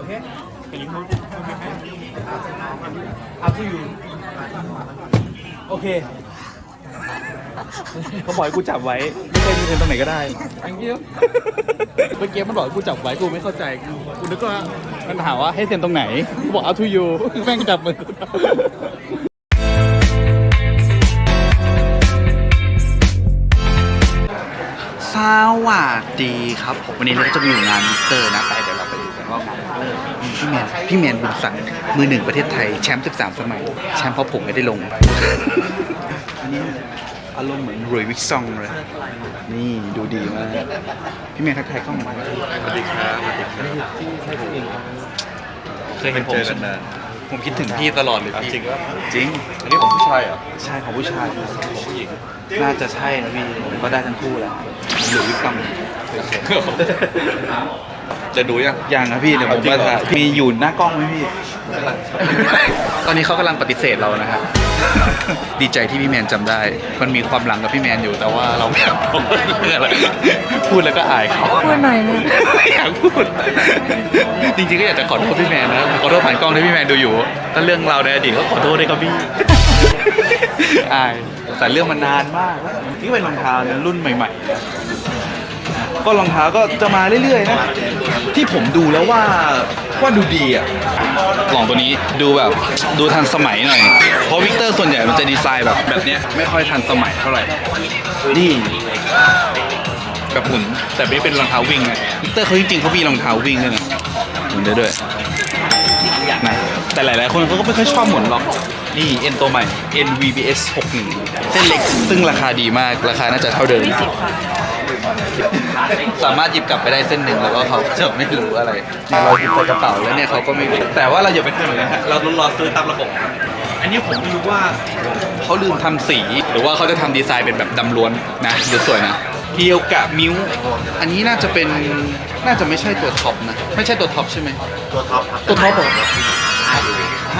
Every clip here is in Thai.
Okay? Can you move? Up to you. โอเคเขาบอกให้กูจับไว้ไม่ใช่มีเงินตรงไหนก็ได้ thank you เมื่อกี้มันบอกให้กูจับไว้กูไม่เข้าใจกูกูนึกว่ามันถามว่าให้เซ็นตรงไหนกูบอก up to you แม่งจับมือกู วัสดีครับผมวันนี้เราก็จะมีอยู่งานมิสเตอร์นะไปเดี๋ยวเราไปดูกันว่างานเตอร์มีพี่แมนพี่แมนบุญสังมือหนึ่งประเทศไทยแชมป์13 สมัย แชมป์เพราะผมไม่ได้ลง อันนี้อารมณ์เหมือนรวยวิกซองเลย นี่ดูดีมาก พี่แมนทักทายกล้องหน่อยสวัสดีครับสวัสดีครับเคยเห็นผมเจอกันนานผมคิดถึงพี่ตลอดเลยพี่จริงว่าจริงอันนี้ของผู้ชายเหรอใช่ของผู้ชายของผู้หญิง น่าจะใช่นะพี่ก็ได้ทั้งคู่แหละหรือวิกซองจะดูยังยังนะพี่เดี๋ยวผมเอาจริงมาเหรอถ่ายมีอยู่หน้ากล้องไหมพี่ ตอนนี้เขากำลังปฏิเสธเรานะครับ ดีใจที่พี่แมนจำได้ มันมีความหลังกับพี่แมนอยู่แต่ว่าเราไม่อยากพูดเรื่องอะไรพูดแล้วก็อายเขาพูดหน่อยนะไม่อยากพูด จริงๆก็อยากจะขอโทษพี่แมนนะขอโทษผ่านกล้องที่พี่แมนดูอยู่ ถ้าเรื่องเราในอดีตก็ขอโทษด้วยครับพี่อาย แต่เรื่องมันนานมากแล้วนี่เป็นรองเท้านะรุ่นใหม่ๆนะก็รองเท้าก็จะมาเรื่อยๆนะ ที่ผมดูแล้วว่าว่าดูดีอะลองตัวนี้ดูแบบดูทันสมัยหน่อย เพราะวิกเตอร์ส่วนใหญ่มันจะดีไซน์แบบแบบเนี้ยไม่ค่อยทันสมัยเท่าไหร่นี่แบบหมุนแต่ไม่เป็นรองเท้าวิ่งนะวิกเตอร์เขาจริงๆเขามีรองเท้าวิ่งด้วยนะหมุนได้ด้วย นะแต่หลายๆ คนเขาก็ไม่ค่อยชอบหมุนหรอก นี่เอ็นตัวใหม่ NVBS 61เส้นเล็ก ซึ่งราคาดีมาก ราคาน่าจะเท่าเดิม สามารถหยิบกลับไปได้เส้นหนึ่งแล้วก็เขาจะไม่รู้อะไรเนี่ยเราหยิบใส่กระเป๋าแล้วเนี่ยเขาก็ไม่รู้ แต่ว่าเราอย่าไปทำอย่างนั้นฮะเราต้องรอซื้อตามระบบ อันนี้ผมไม่รู้ว่าเขาลืมทำสี หรือว่าเขาจะทำดีไซน์เป็นแบบดำล้วนนะดูสวยนะ เกียวกะมิวอันนี้น่าจะเป็นน่าจะไม่ใช่ตัวท็อปนะ ไม่ใช่ตัวท็อปใช่ไหม ตัวท็อปครับตัวท็อปเหรอ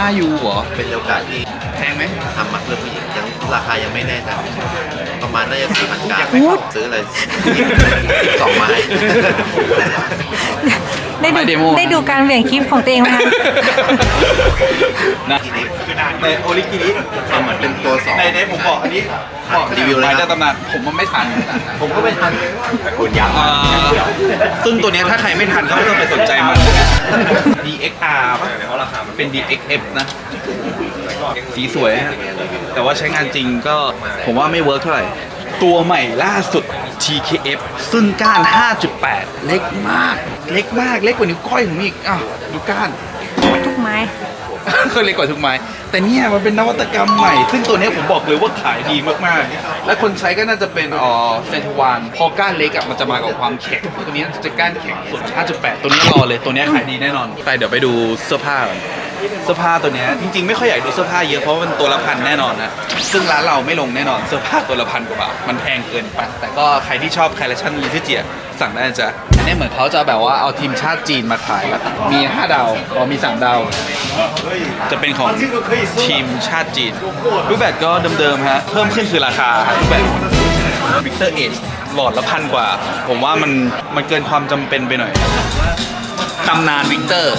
5ยูเหรอ เป็นโอกาสที่แพงไหม ทำมาเพื่อผู้หญิงยังราคายังไม่แน่ใจประมาณน่าจะสี่พันกาซื้ออะไรสองไม้ ได้ดูไปเดโมได้ดูการเหวี่ยงคลิปของตัวเองไหมคะนะในโอริกิริทำเหมือนเป็นตัวสองในในผมบอกอันนี้บอกรีวิวเลยไม้นะได้ตำนานผมมันไม่ทัน ผมก็ไม่ทันคุณยังเอ่อซึ่งตัวเนี้ยถ้าใครไม่ทันก็ไม่ต้องไปสนใจมัน DXR ป่ะเป็น DXF นะ สีสวยฮะแต่ว่าใช้งานจริงก็ผมว่าไม่เวิร์กเท่าไหร่ ตัวใหม่ล่าสุด TKF ซึ่งก้าน 5.8 เล็กมาก เล็กมาก เล็กกว่านิ้วก้อยผมอีก อ้าว ดูก้าน ทุกไม้ ก็เล็กกว่าทุกไม้ แต่เนี่ยมันเป็นนวัตกรรมใหม่ ซึ่งตัวเนี้ยผมบอกเลยว่าขายดีมากๆ และคนใช้ก็น่าจะเป็นอ๋อเซนทวานพอก้านเล็กอะมันจะมากับความแข็ง ตัวนี้จะก้านแข็งสุด5.8 ตัวนี้รอเลย ตัวเนี้ยขายดีแน่นอน ไปเดี๋ยวไปดูเสื้อผ้าก่อน เสื้อผ้าตัวเนี้ยจริง ๆ ไม่ค่อยอยากดูเสื้อผ้าเยอะเพราะว่ามันตัวละพันแน่นอนนะซึ่งร้านเราไม่ลงแน่นอนเสื้อผ้าตัวละพันกว่าบาทมันแพงเกินไปแต่ก็ใครที่ชอบคอลเลคชันลิซิเจียสั่งได้นะจ๊ะอันนี้เหมือนเขาจะแบบว่าเอาทีมชาติจีนมาขายแล้วมี5ดาวอ๋อมี3ดาวจะเป็นของทีมชาติจีนรูปแบบก็เดิมๆฮะเพิ่มขึ้นคือราคารูปแบบวิกเตอร์เอชหลอดละพันกว่า ผมว่ามันมันเกินความจำเป็นไปหน่อยตำนานวิกเตอร์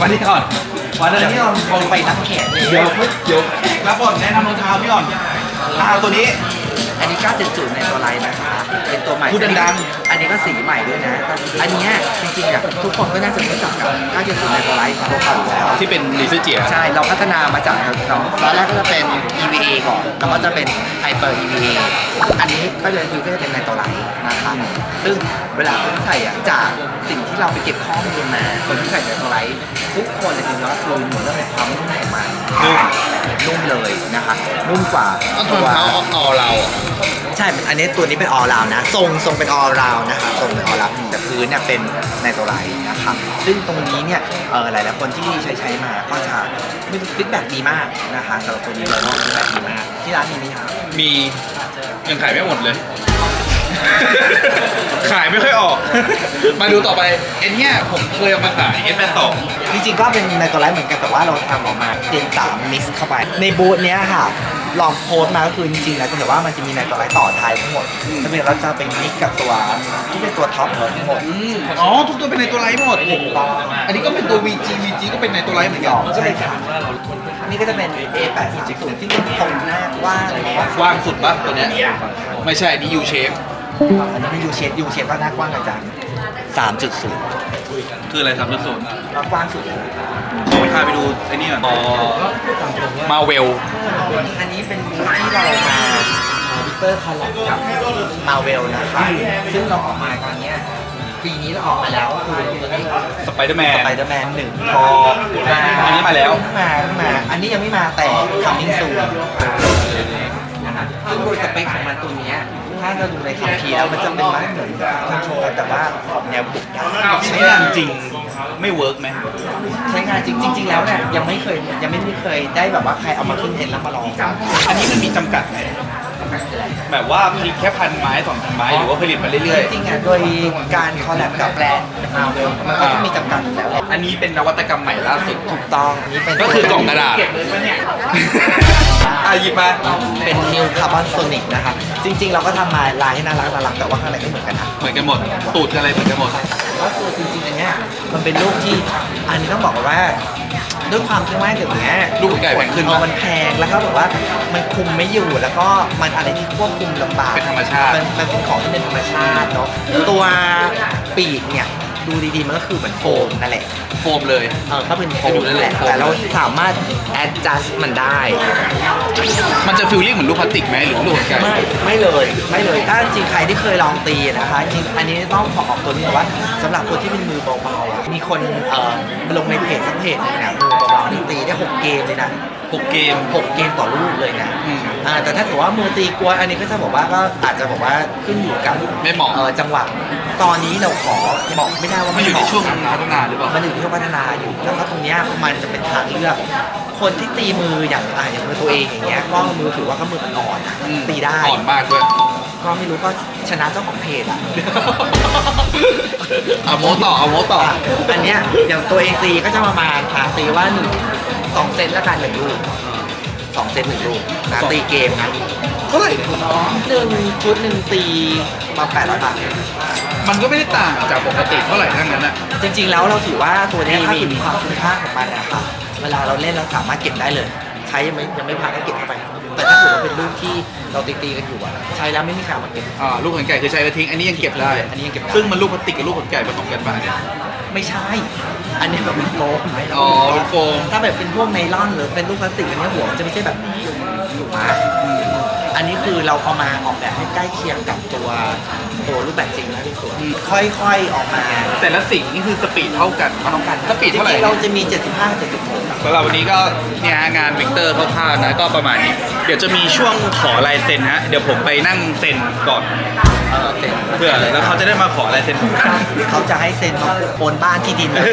วันนี้ก่อนวันนี้ก่อนลงไปนับแขกเดี๋ยวเดี๋ยวรับบอลแนะนำรองเท้าพี่ก่อนอ่าตัวนี้อันนี้ 970 ในตัวไลน์นะคะ เป็นตัวใหม่พูดดังอันนี้ก็สีใหม่ด้วยนะ อันเนี้ยจริงๆอะทุกคนก็น่าจะรู้จักกับ 970 ในตัวไลน์ตัวเก่าอยู่แล้ว ที่เป็นลิซเจีย ใช่ เราพัฒนามาจากเนาะตอนแรกก็จะเป็น EVA ก่อน แล้วก็จะเป็น Hyper EVA อันนี้ก็จะคือก็จะเป็นในตัวไลน์นะคะ ซึ่งเวลาคนใส่อะจากสิ่งที่เราไปเก็บข้อมูลมาคนที่ใส่ในตัวไลน์ทุกคนเลยจริงๆแล้วรวมถึงเรื่องในความนุ่มของมันนุ่มเลยนะคะนุ่มกว่าก็ทนเท้าออเราอะใช่ อันนี้ตัวนี้เป็น all round นะ ทรงทรงเป็น all round นะครับทรงเป็น all round แต่พื้นเนี่ยเป็นในตัวไลน์นะครับซึ่งตรงนี้เนี่ยเออหลายๆคนที่ใช้ใช้มาก็จะมีฟีดแบ็ดีมากนะคะสำหรับตัวนี้เลยเนาะฟีดแบ็ดีมาก ที่ร้านมีไหมครับมียังขายไม่หมดเลย ขายไม่ค่อยออก มาดูต่อไปเอ็นเนี่ยผมเคยเอามาขายเอ็นแปดสอง จริงๆก็เป็นในตัวไลน์เหมือนกันแต่ว่าเราทำออกมาเป็นสามมิกซ์เข้าไป ในบูธเนี้ยค่ะ ลองโพสต์มาก็คือจริงๆแล้วจะเห็นว่ามันจะมีในตัวไลท์ต่อท้ายทั้งหมดแล้วเป็นเราจะไปมิกกับตัวที่เป็นตัวท็อปทั้งหมด อืมอ๋อ ทุกตัวเป็นในตัวไลท์หมดถูกต้องอันนี้ก็เป็นตัว VG VG ก็เป็นในตัวไลท์เหมือนกันใช่ค่ะนี่ก็จะเป็น A830 ที่เป็นตรงหน้ากว้างเลยนะกว้างสุดปะตัวเนี้ยไม่ใช่อันนี้ U shape อันนี้เป็น U shape U shape ก็หน้ากว้างกว่าจัง 3.0 คืออะไรสามจุดศูนย์แล้วกว้างสุดเลยผมพาไปดูไอ้นี่ก่อนมาเวล อันนี้เป็นบูธที่เรามาวิเตอร์คอลแลบกับมาเวลนะคะ ซึ่งเราออกมาตอนเนี้ยปีนี้เราออกมาแล้วก็คือตัวนี้สไปเดอร์แมนสไปเดอร์แมนหนึ่งพออันนี้มาแล้วมามา อันนี้ยังไม่มาแต่ coming soon นะฮะซึ่งโดยสเปคของมันตัวเนี้ย ถ้าเราดูในคัมภีร์แล้วมันจะเป็นมันเหมือนคอนโทรลแต่ว่าแนวบุกได้ใช้งานจริงไม่เวิร์กไหมใช้งานจริงจริง ๆ แล้วเนี่ยยังไม่เคยยังไม่เคยได้แบบว่าใครเอามาขึ้นเทรนด์แล้วมาลองกันอันนี้มันมีจำกัดไหม แบบว่าผลิตแค่พันไม้สองพันไม้หรือว่าผลิตมาเรื่อยจริงๆอะโดยการคอลแลบกับแบรนด์มาเวลมันก็ต้องมีจำกัดอยู่แล้วแหละๆ อันนี้เป็นนวัตกรรมใหม่ล่าสุด ถูกต้องนี่เป็นก็คือกล่องกระดาษอะหยิบมา เป็นนิวคาร์บอนโซนิกนะครับจริง ๆ เราก็ทำมาลายให้น่ารักน่ารักแต่ว่าข้างในก็เหมือนกันนะ เหมือนกันหมด ตูดอะไรเหมือนกันหมด ก็คือจริงๆอันเนี้ยมันเป็นลูกที่อันนี้ต้องบอกว่า ด้วยความที่ว่าอย่างเงี้ยลูกไก่แพงขึ้นเอปะอมันแพงแล้วก็แบบว่ามันคุมไม่อยู่แล้วก็มันอะไรที่ควบคุมลำบาก เป็นธรรมชาติ มันมันเป็นของที่เป็นธรรมชาติเนาะตัวปีกเนี่ย ดูดีๆมันก็คือเหมือนโฟมนั่นแหละโฟมเลย เออก็เป็นโฟให้ดูมนั่นั่นนแหแหละละแต่เราสามารถ adjust มันได้ มันจะฟิลลิ่งเหมือนลูกพลาสติกไหมหรือลูกไก่ไม่ไม่เลยไม่เลยถ้าจริงใครที่เคยลองตีนะคะจริงอันนี้ต้องขอออกตัวนี้ก่อนว่าสำหรับคนที่เป็นมือเบาๆอะมีคนเอ่อมาลงในเพจสักเพจหนึงเนี่ยมือเบาๆนี่ตีได้หกเกมเลยนะ หกเกม หกเกมต่อลูกเลยนะอืมอ่าแต่ถ้าเกิดว่ามือตีกลัวอันนี้ก็จะบอกว่าก็อาจจะบอกว่าขึ้นอยู่กับไม่เหมาะเออจังหวะ ตอนนี้เราขอบอกไม่ได้ว่ามันอยู่ในเหาะช่วงพัฒนาหรือเปล่า มันอยู่ในช่วงพัฒนาอยู่แล้วก็ตรงเนี้ยมันจะเป็นทางเลือก คนที่ตีมืออย่างอ่าอย่างมือตัวเองอย่างเงี้ยก็มือถือว่าก็มืออ่อนๆอะอืมตีได้ อ่อนมากด้วยก็ไม่รู้ก็ชนะเจ้าของเพจอะเอาโมต่อเอาโมต่ออะอันเนี้ยอย่างตัวเองตีก็จะประมาณอะตีว่าหนึ่งสองเซตละกันหนึ่งลูกสองเซตหนึ่งลูกนะสองตีเกมนะเท่าไหร่หนึ่งชุดหนึ่งตีมาแปดร้อยบาท มันก็ไม่ได้ต่างจากปกติเท่าไหร่ทั้งนั้นอะจริงๆแล้วเราถือว่าตัวเนี้ยถ้าถึงความคุ้มค่าของมันนะคะเวลาเราเล่นเราสามารถเก็บได้เลย ใช้ยังไม่ยังไม่พังก็เก็บเข้าไป แต่ถ้าถือว่าเป็นลูกที่เราตีๆกันอยู่อะใช้แล้วไม่มีใครเอามาเก็บ อ่าลูกขนไก่คือใช้แล้วทิ้ง อันนี้ยังเก็บได้ อันนี้ยังเก็บได้ ซึ่งมันลูกพลาสติกกับลูกขนไก่ผสมกันมาเนี่ย ไม่ใช่ อันนี้แบบเป็นโฟมอ๋อเป็นโฟม ถ้าแบบเป็นพวกไนล่อนหรือเป็นลูกพลาสติกอันนี้หัวมันจะไม่ใช่แบบนี้ถูกไหม อันนี้คือเราเอามาออกแบบให้ใกล้เคียงกับตัว ตัวรูปแบบจริงนะที่สุดค่อยๆออกมาแต่ละสิ่งนี่คือสปีดเท่ากันปะเท่ากันสปีดเท่าไหร่จริงๆเราจะมี 75 76สำหรับวันนี้ก็เนี่ยฮะงานวิกเตอร์คร่าวๆนะก็ประมาณนี้ เดี๋ยวจะมีช่วงขอลายเซ็นฮะเดี๋ยวผมไปนั่งเซ็นก่อนเออเซ็นเพื่อแล้วเขาจะได้มาขอลายเซ็นผมกันเขาจะให้เซ็นมาโอนบ้านที่ดินเลย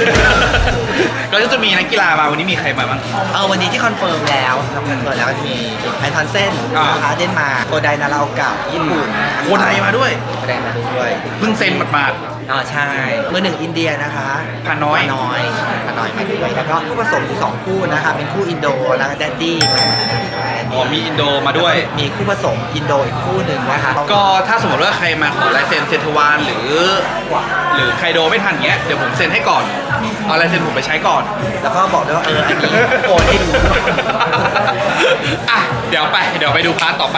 ก็จะมีนักกีฬามาวันนี้มีใครมาบ้างเออวันนี้ที่คอนเฟิร์มแล้วเราคอนเฟิร์มแล้วก็จะมีไอทอนเซนอ่านะคะเดนมาร์กโกไดนาราโอกะญี่ปุ่นโคนไทยมาด้วยโกไดมาด้วยเพิ่งเซ็นหมาด อ๋อใช่มือหนึ่งอินเดียนะคะพาน้อยพาน้อยพาน้อยมาด้วยแล้วก็คู่ผสมอยู่สองคู่นะคะเป็นคู่อินโดแล้วก็แดดดี้มาๆอ๋อมีอินโดมาด้วย มีคู่ผสมอินโดอีกคู่หนึ่งนะคะก็ถ้าสมมติว่าใครมาขอลายเซ็นเซนทวานหรือ หรือใครโดไม่ทันเงี้ยเดี๋ยวผมเซ็นให้ก่อนเอาลายเซ็นผมไปใช้ก่อน แล้วก็บอกด้วยว่าเอออันนี้โอนให้ดู อะเดี๋ยวไปเดี๋ยวไปดูพาร์ทต่อไป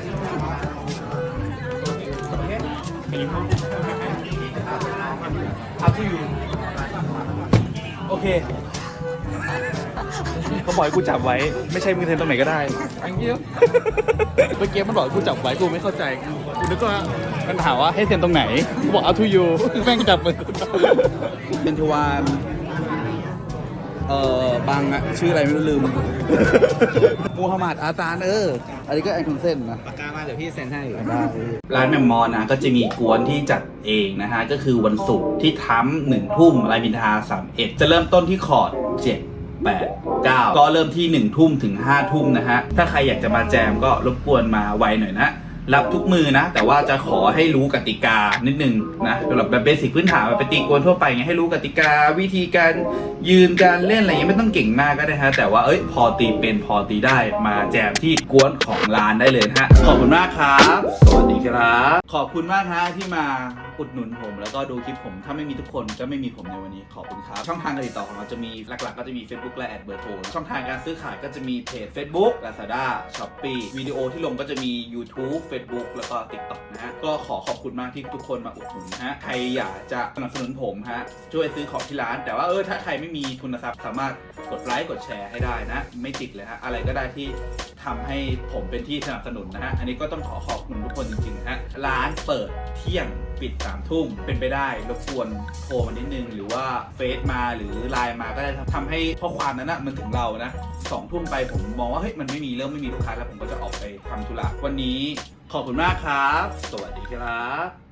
โอเคเขาบอกให้กูจับไว้ ไม่ใช่มึงเทนตรงไหนก็ได้ thank you เมื่อกี้มันบอกให้กูจับไว้กูไม่เข้าใจกูนึกว่ามันถามว่าให้เซ็นตรงไหนกูบอกเอาทูยูแม่งจับมือกูเป็นทวาร เออบางอะชื่ออะไรไม่รู้ลืม มูฮัมหมัดอาซานเออ อันนี้ก็แอนคอนเซนนะ ปากกามาเดี๋ยวพี่เซ็นให้ร้านแมมมอนนะก็จะมีกวนที่จัดเองนะฮะ ก็คือวันศุกร์ที่ทั้มหนึ่งทุ่มรายบินทาสามเอ็ดจะเริ่มต้นที่คอร์ดเจ็ดแปดเก้าก็เริ่มที่หนึ่งทุ่มถึงห้าทุ่มนะฮะ ถ้าใครอยากจะมาแจมก็รบกวนมาไวหน่อยนะ รับทุกมือนะ แต่ว่าจะขอให้รู้กติกานิดนึงนะสำหรับแบบเบสิกพื้นฐานแบบไปตีกวนทั่วไปไงให้รู้กติกาวิธีการยืนการเล่นอะไรเงี้ยไม่ต้องเก่งมากก็ได้ฮะแต่ว่าเอ้ยพอตีเป็นพอตีได้มาแจมที่กวนของร้านได้เลยฮะขอบคุณมากครับสวัสดีครับ ขอบคุณมากฮะที่มาอุดหนุนผม แล้วก็ดูคลิปผมถ้าไม่มีทุกคนก็ไม่มีผมในวันนี้ขอบคุณครับ ช่องทางการติดต่อของเราจะมีหลักๆ ก็จะมี Facebook และแอดเบอร์โทรช่องทางการซื้อขายก็จะมีเพจ Facebook Lazada Shopee วิดีโอที่ลงก็จะมี YouTube Facebook แล้วก็ TikTok นะฮะก็ขอขอบคุณมากที่ทุกคนมาอุดหนุนนะฮะใครอยากจะสนับสนุนผมฮะช่วยซื้อของที่ร้าน แต่ว่าเออถ้าใครไม่มีทุนทรัพย์สามารถกดไลค์กดแชร์ให้ได้นะ ไม่ติดเลยฮะอะไรก็ได้ที่ทำให้ผมเป็นที่สนับสนุนนะฮะอันนี้ก็ต้องขอขอบคุณทุกคนจริงๆนะฮะร้านเปิดเที่ยง ปิดสามทุ่มเป็นไปได้รบกวนโทรมานิดนึง หรือว่าเฟซมาหรือไลน์มาก็ได้ทำให้ข้อความนั้นนะมันถึงเรานะสองทุ่มไปผมมองว่าเฮ้ยมันไม่มีเริ่มไม่มีลูกค้าแล้วผมก็จะออกไปทำธุระวันนี้ขอบคุณมากครับ สวัสดีครับ